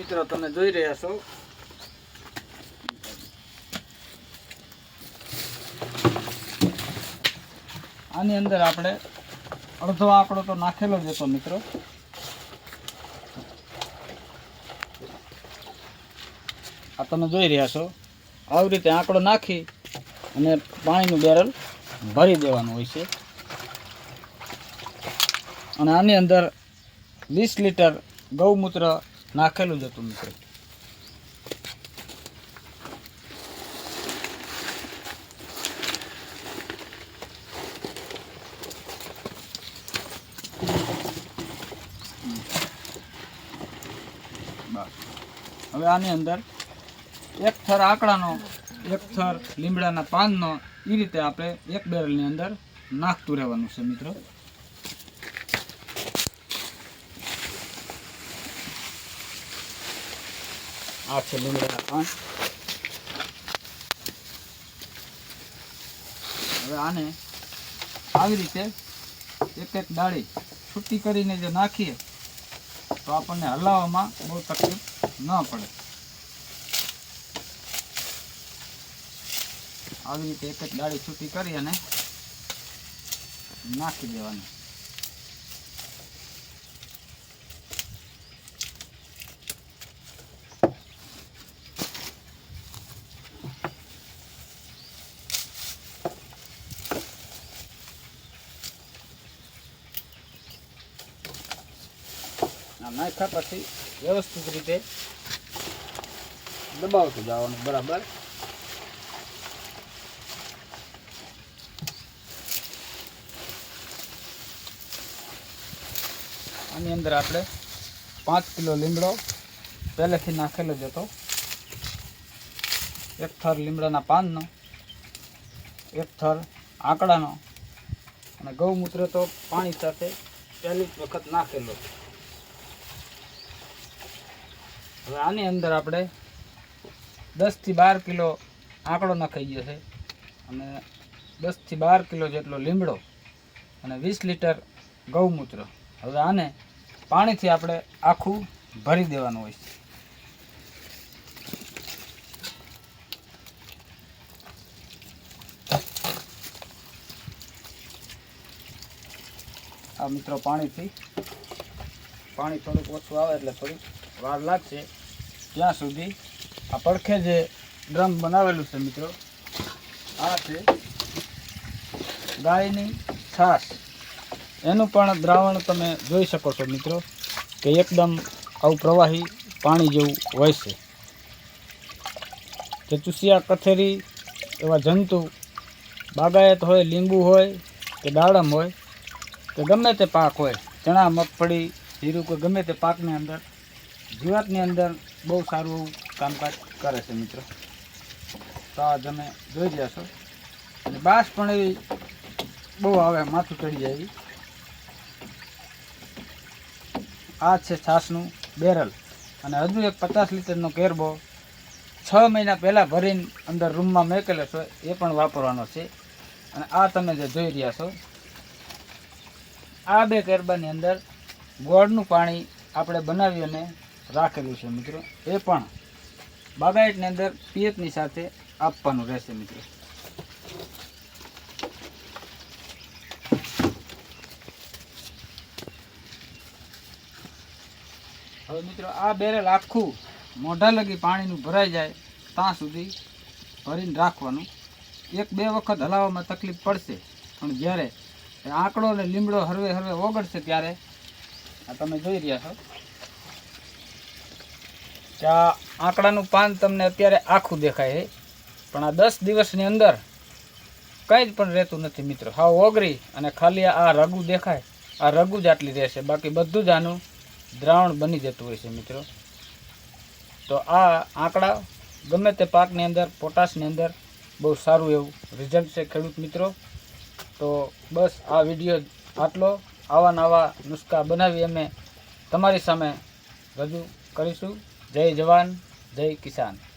મિત્રો, તમે જોઈ રહ્યા છો. આની અંદર આપણે અડધો આંકડો તો નાખેલો જ હતો, મિત્રો. આ તમે જોઈ રહ્યા છો. આવી રીતે આંકડો નાખી અને પાણીનું બેરલ ભરી દેવાનું હોય છે. અને આની અંદર વીસ લીટર ગૌમૂત્ર નાખેલું જ હતું મિત્રો. હવે આની અંદર એક થર આકડાનો, એક થર લીમડાના પાનનો એ રીતે આપણે એક બેરલની અંદર નાખતું રહેવાનું છે મિત્રો. આ છે લીમડાના પાન હવે આને આવી રીતે એક એક ડાળી છૂટી કરીને જે નાખીએ, તો આપણને હલાવવામાં બહુ તકલીફ ન પડે. આવી રીતે એક એક ડાળી છૂટી કરી અને નાખી દેવાની. આ નાખ્યા પછી વ્યવસ્થિત રીતે દબાવતું જવાનું બરાબર? આની અંદર આપણે પાંચ કિલો લીમડો પહેલેથી નાખેલો જ હતો. એક થર લીમડાના પાનનો એક થર આંકડાનો અને ગૌમૂત્ર તો પાણી સાથે પહેલી જ વખત નાખેલો છે હવે આની અંદર આપણે દસથી બાર કિલો આંકડો નખાઈ ગયો છે. અને દસથી બાર કિલો જેટલો લીમડો અને વીસ લીટર ગૌમૂત્ર. હવે આને પાણીથી આપણે આખું ભરી દેવાનું હોય છે. આ મિત્રો પાણીથી પાણી થોડુંક ઓછું આવે એટલે થોડીક વાર લાગશે. ત્યાં સુધી આ પડખે જે ડ્રમ બનાવેલું છે મિત્રો, આ છે ગાયની છાશ. એનું પણ દ્રાવણ તમે જોઈ શકો છો મિત્રો કે એકદમ આવું પ્રવાહી પાણી જેવું હોય છે. જે ચૂસિયા, કથેરી એવા જંતુ, બાગાયત હોય, લીંબુ હોય કે દાડમ હોય, કે ગમે તે પાક હોય, ચણા, મગફળી, જીરું, કે ગમે તે પાકની અંદર, જીવાતની અંદર બહુ સારું એવું કામકાજ કરે છે મિત્રો. તો આ તમે જોઈ રહ્યા છો. અને બાસ પણ એવી બહુ આવે, માથું ચડી જાય આ છે છાસનું બેરલ. અને હજુ એક પચાસ લીટરનો કેરબો છ મહિના પહેલાં ભરીને અંદર રૂમમાં મેકેલો છે, એ પણ વાપરવાનો છે. અને આ તમે જે જોઈ રહ્યા છો, આ બે કેરબાની અંદર ગોળનું પાણી આપણે બનાવી અને રાખેલું છે મિત્રો. એ પણ બાગાયતની અંદર પિયતની સાથે આપવાનું રહેશે મિત્રો. હવે મિત્રો, આ બેરેલ આખું મોઢા લગી પાણીનું ભરાઈ જાય ત્યાં સુધી ભરીને રાખવાનું. એક બે વખત હલાવવામાં તકલીફ પડશે, પણ જ્યારે આંકડો અને લીમડો હરવે હરવે ઓગળશે ત્યારે આ તમે જોઈ રહ્યા છો. કે આ આંકડાનું પાન તમને અત્યારે આખું દેખાય છે. પણ આ દસ દિવસની અંદર કંઈ જ પણ રહેતું નથી મિત્રો. હાવ ઓગરી અને ખાલી આ રગુ દેખાય. આ રગુ જ આટલી રહેશે. બાકી બધું જ આનું દ્રાવણ બની જતું હોય છે મિત્રો. તો આ આંકડા ગમે તે પાકની અંદર, પોટાશની અંદર બહુ સારું એવું રિઝલ્ટ છે ખેડૂત મિત્રો. તો બસ આ વીડિયો આટલો. આવા નવા નુસ્ખા બનાવી અમે તમારી સામે રજૂ કરીશું. જય જવાન જય કિસાન.